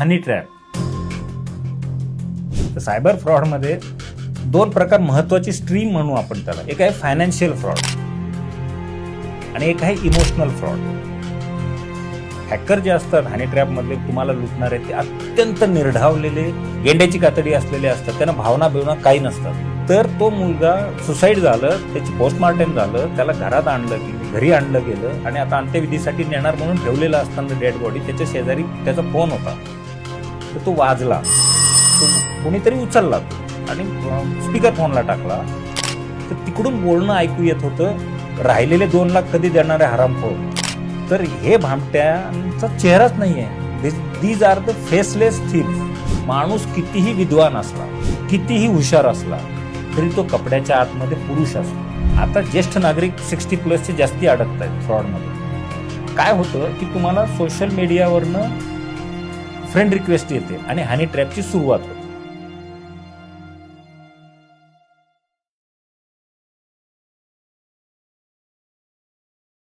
हनी trap तर cyber फ्रॉडमध्ये दोन प्रकार महत्वाची स्ट्रीम म्हणू आपण त्याला. एक आहे फायनान्शियल फ्रॉड आणि एक आहे इमोशनल फ्रॉड हॅकर जे असतात हनी ट्रॅपमधले तुम्हाला लुटणारे ते अत्यंत निर्ढावलेले गेंड्याची कातडी असलेले असतात. त्यांना भावना बिवना काही नसतात. तर तो मुलगा सुसाईड झालं त्याची पोस्टमार्टम झालं त्याला घरात आणलं गेलं घरी आणलं गेलं आणि आता अंत्यविधीसाठी नेणार म्हणून ठेवलेलं असताना डेड बॉडी त्याच्या शेजारी त्याचा फोन होता. तर तो वाजला. तो कोणीतरी उचलला आणि स्पीकर फोनला टाकला. तर तिकडून बोलणं ऐकू येत होतं राहिलेले दोन लाख कधी देणारे हरामखोर तर हे भामट्यांचा चेहराच नाही आहे these are the faceless things माणूस कितीही विद्वान असला कितीही हुशार असला तरी तो कपड्याच्या आतमध्ये पुरुष असतो. आता ज्येष्ठ नागरिक सिक्स्टी प्लसचे जास्ती अडकत आहेत फ्रॉडमध्ये काय होतं की तुम्हाला सोशल मीडियावरनं फ्रेंड रिक्वेस्ट येते आणि हनी ट्रॅपची सुरुवात होते.